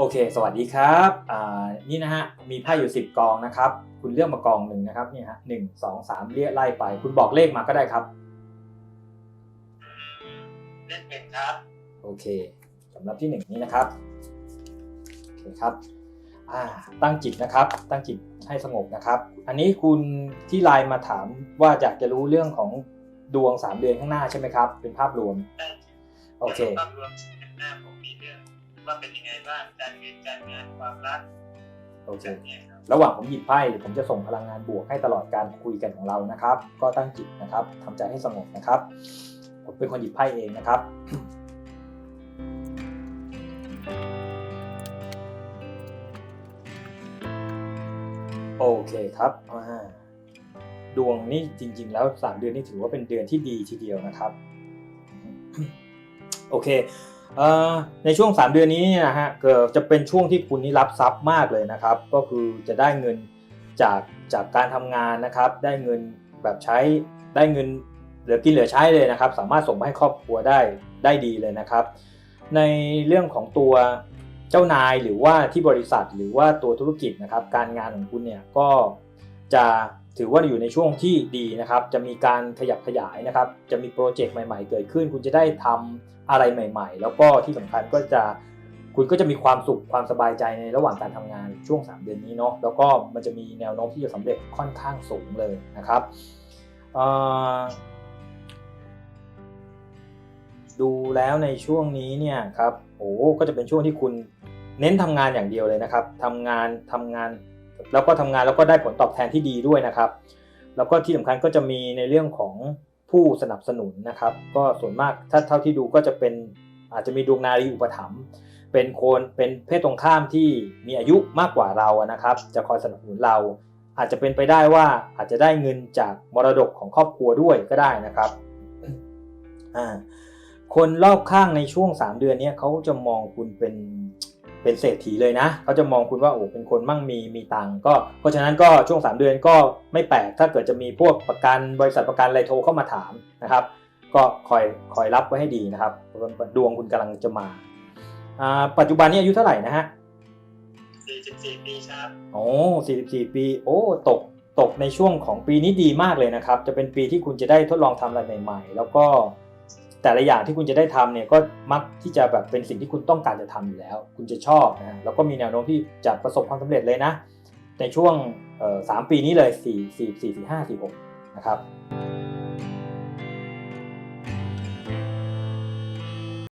โอเค สวัสดีครับอ่านี่นะฮะ มีไพ่อยู่ 10 กองนะครับ คุณเลือกมากองหนึ่งนะครับนี่ฮะหนึ่งสองสามเรียกไล่ไป คุณบอกเลขมาก็ได้ครับ เล่นเป็นครับ โอเคสำหรับที่หนึ่งนี้นะครับ โอเคครับอ่าตั้งจิตนะครับ ตั้งจิตให้สงบนะครับ อันนี้คุณที่ไลน์มาถามว่าอยากจะรู้เรื่องของดวง 3 เดือนข้างหน้าใช่ไหมครับ เป็นภาพรวมได้โอเค ภาพรวมชีวิตหน้าผมมีเรื่อง ว่าเป็นยังไงบ้างการเงินการงานความรักโอเคแบบเนี้ยครับระหว่างผมหยิบไพ่ผมจะส่งพลังงานบวกให้ตลอดการคุยกันของเรานะครับ ก็ตั้งจิตนะครับทำใจให้สงบนะครับ ผมเป็นคนหยิบไพ่เองนะครับ โอเคครับอ่าดวงนี่จริง ๆ แล้ว 3 เดือนนี่ถือว่าเป็นเดือนที่ดีทีเดียวนะครับ โอเคเอ่อ ในช่วง 3 เดือนนี้นะฮะเกิดจะเป็นช่วงที่คุณนี่รับทรัพย์มากเลยนะครับ ก็คือจะได้เงินจากจากการทำงานนะครับ ได้เงินแบบใช้ได้เงินเหลือกินเหลือใช้เลยนะครับ สามารถส่งมาให้ครอบครัวได้ได้ดีเลยนะครับ ในเรื่องของตัวเจ้านายหรือว่าที่บริษัทหรือว่าตัวธุรกิจนะครับ การงานของคุณเนี่ยก็จะ ถือว่าอยู่ในช่วงที่ดีนะครับ จะมีการขยับขยายนะครับ จะมีโปรเจกต์ใหม่ๆ เกิดขึ้น คุณจะได้ทำอะไรใหม่ ๆ แล้วก็ที่สำคัญก็จะคุณก็จะมีความสุขความสบายใจในระหว่างการทำงานช่วง 3 เดือนนี้เนาะแล้วก็มันจะมีแนวโน้มที่จะสำเร็จค่อนข้างสูงเลยนะครับดูแล้วในช่วงนี้เนี่ยครับโอ้ก็จะเป็นช่วงที่คุณเน้นทำงานอย่างเดียวเลยนะครับทำงานทำงาน แล้วก็ทำงานแล้วก็ได้ผลตอบแทนที่ดีด้วยนะครับ แล้วก็ที่สำคัญก็จะมีในเรื่องของผู้สนับสนุนนะครับ ก็ส่วนมากถ้าเท่าที่ดูก็จะเป็นอาจจะมีดวงนารีอุปถัมภ์เป็นคนเป็นเพศตรงข้ามที่มีอายุมากกว่าเราอะนะครับ จะคอยสนับสนุนเรา อาจจะเป็นไปได้ว่าอาจจะได้เงินจากมรดกของครอบครัวด้วยก็ได้นะครับคนรอบข้างในช่วง 3 เดือนนี้เขาจะมองคุณเป็น เป็นเศรษฐีเลยนะเขาจะมองคุณว่าโอ้เป็นคนมั่งมีมีตังค์ก็ เพราะฉะนั้นก็ช่วง 3 เดือนก็ไม่แปลกถ้าเกิดจะมีพวกประกันบริษัทประกันอะไรโทรเข้ามาถามนะครับ ก็คอยคอยรับไว้ให้ดีนะครับดวงคุณกำลังจะมาอ่าปัจจุบันนี้อายุเท่าไหร่นะฮะ44 ปีครับโอ้44 ปี โอ้ ตก ตกในช่วงของปีนี้ดีมากเลยนะครับ จะเป็นปีที่คุณจะได้ทดลองทำอะไรใหม่ ๆ แล้วก็ แต่ละอย่างที่คุณจะได้ทำเนี่ยก็มักที่จะแบบเป็นสิ่งที่คุณต้องการจะทำอยู่แล้ว คุณจะชอบนะแล้วก็มีแนวโน้มที่จะประสบความสำเร็จเลยนะ ในช่วงสามปีนี้เลย4 4 4 4 5 4 6นะครับ